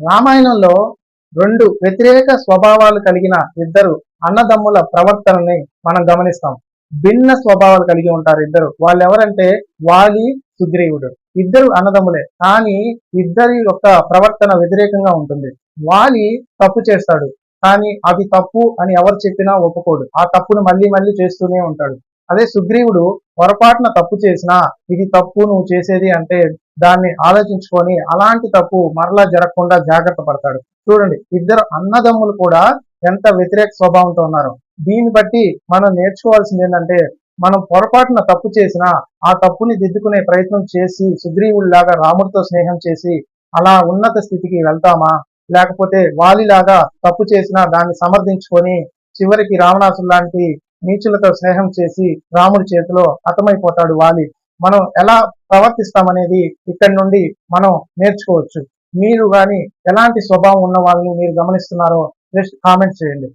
రామాయణంలో రెండు వ్యతిరేక స్వభావాలు కలిగిన ఇద్దరు అన్నదమ్ముల ప్రవర్తనని మనం గమనిస్తాం. భిన్న స్వభావాలు కలిగి ఉంటారు ఇద్దరు. వాళ్ళు ఎవరంటే వాలి సుగ్రీవుడు. ఇద్దరు అన్నదమ్ములే. కానీ ఇద్దరి యొక్క ప్రవర్తన వ్యతిరేకంగా ఉంటుంది. వాలి తప్పు చేస్తాడు. కానీ అది తప్పు అని ఎవరు చెప్పినా ఒప్పుకోడు. ఆ తప్పును మళ్ళీ మళ్ళీ చేస్తూనే ఉంటాడు. అదే సుగ్రీవుడు పొరపాటున తప్పు చేసినా ఇది తప్పు నువ్వు చేసేది అంటే దాన్ని ఆలోచించుకొని అలాంటి తప్పు మరలా జరగకుండా జాగ్రత్త పడతాడు. చూడండి ఇద్దరు అన్నదమ్ములు కూడా ఎంత వ్యతిరేక స్వభావంతో ఉన్నారు. దీన్ని బట్టి మనం నేర్చుకోవాల్సింది ఏంటంటే మనం పొరపాటున తప్పు చేసినా ఆ తప్పుని దిద్దుకునే ప్రయత్నం చేసి సుగ్రీవుడిలాగా రాముడితో స్నేహం చేసి అలా ఉన్నత స్థితికి వెళ్తామా? లేకపోతే వాలిలాగా తప్పు చేసినా దాన్ని సమర్థించుకొని చివరికి రావణాసుడు లాంటి నీచులతో స్నేహం చేసి రాముడి చేతిలో హతమైపోతాడు వాలి. మనం ఎలా ప్రవర్తిస్తామనేది ఇక్కడి నుండి మనం నేర్చుకోవచ్చు. మీరు కానీ ఎలాంటి స్వభావం ఉన్న వాళ్ళని మీరు గమనిస్తున్నారో జస్ట్ కామెంట్ చేయండి.